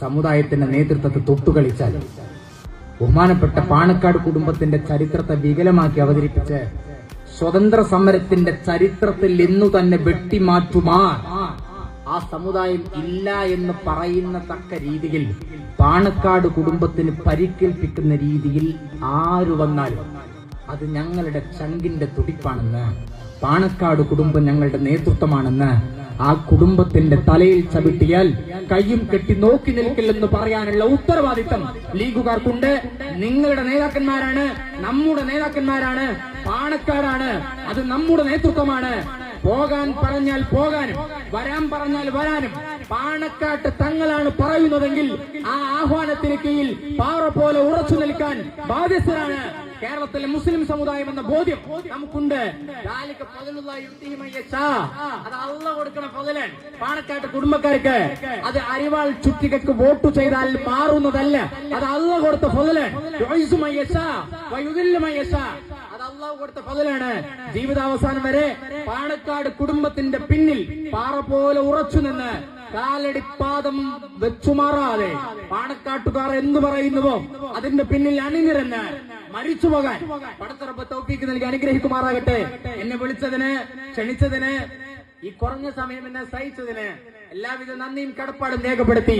സമുദായത്തിന്റെ നേതൃത്വത്തെ തൊട്ടുകളിച്ചാൽ ബഹുമാനപ്പെട്ട പാണക്കാട് കുടുംബത്തിന്റെ ചരിത്രത്തെ വികലമാക്കി അവതരിപ്പിച്ച് സ്വതന്ത്ര സമരത്തിന്റെ ചരിത്രത്തിൽ ഇന്നു തന്നെ വെട്ടിമാറ്റുമാർ ആ സമുദായം ഇല്ല എന്ന് പറയുന്ന തക്ക രീതിയിൽ പാണക്കാട് കുടുംബത്തിന് പരിക്കേൽപ്പിക്കുന്ന രീതിയിൽ ആര് വന്നാലും അത് ഞങ്ങളുടെ ചങ്കിന്റെ തുടിപ്പാണെന്ന്. പാണക്കാട് കുടുംബം ഞങ്ങളുടെ നേതൃത്വമാണെന്ന്. ആ കുടുംബത്തിന്റെ തലയിൽ ചവിട്ടിയാൽ കയ്യും കെട്ടി നോക്കി നിൽക്കില്ലെന്ന് പറയാനുള്ള ഉത്തരവാദിത്തം ലീഗുകാർക്കുണ്ട്. നിങ്ങളുടെ നേതാക്കന്മാരാണ് നമ്മുടെ നേതാക്കന്മാരാണ് പാണക്കാടാണ് അത് നമ്മുടെ നേതൃത്വമാണ്. പോകാൻ പറഞ്ഞാൽ പോകാനും വരാൻ പറഞ്ഞാൽ വരാനും പാണക്കാട്ട് തങ്ങളാണ് പറയുന്നതെങ്കിൽ ആ ആഹ്വാനത്തിന് കീഴിൽ പാറ പോലെ ഉറച്ചു നിൽക്കാൻ ബാധ്യസ്ഥരാണ്. കേരളത്തിലെ മുസ്ലിം സമുദായം എന്ന ബോധ്യം നമുക്കുണ്ട്. അത് അള്ള കൊടുക്കണ പതിലൻ പാണക്കാട്ട് കുടുംബക്കാർക്ക് അത് അരിവാൾ ചുറ്റികക്ക് വോട്ട് ചെയ്താൽ മാറുന്നതല്ല. അത് അള്ള കൊടുത്ത പതിലൻ അത് അള്ളാഹു കൊടുത്ത ജീവിതാവസാനം വരെ പാണക്കാട് കുടുംബത്തിന്റെ പിന്നിൽ പാറ പോലെ ഉറച്ചു നിന്ന് കാലടിപ്പാദം വെച്ചുമാറാതെ പാണക്കാട്ടുകാർ എന്ന് പറയുന്നുവോ അതിന്റെ പിന്നിൽ അണിനിരന്ന് മരിച്ചു പോകാൻ. പടത്തുറപ്പ് തോപ്പിക്ക് നൽകി അനുഗ്രഹിക്കുമാറാകട്ടെ. എന്നെ വിളിച്ചതിന് ക്ഷണിച്ചതിന് ഈ കുറഞ്ഞ സമയം എന്നെ സഹിച്ചതിന് എല്ലാവിധ നന്ദിയും കടപ്പാടും രേഖപ്പെടുത്തി.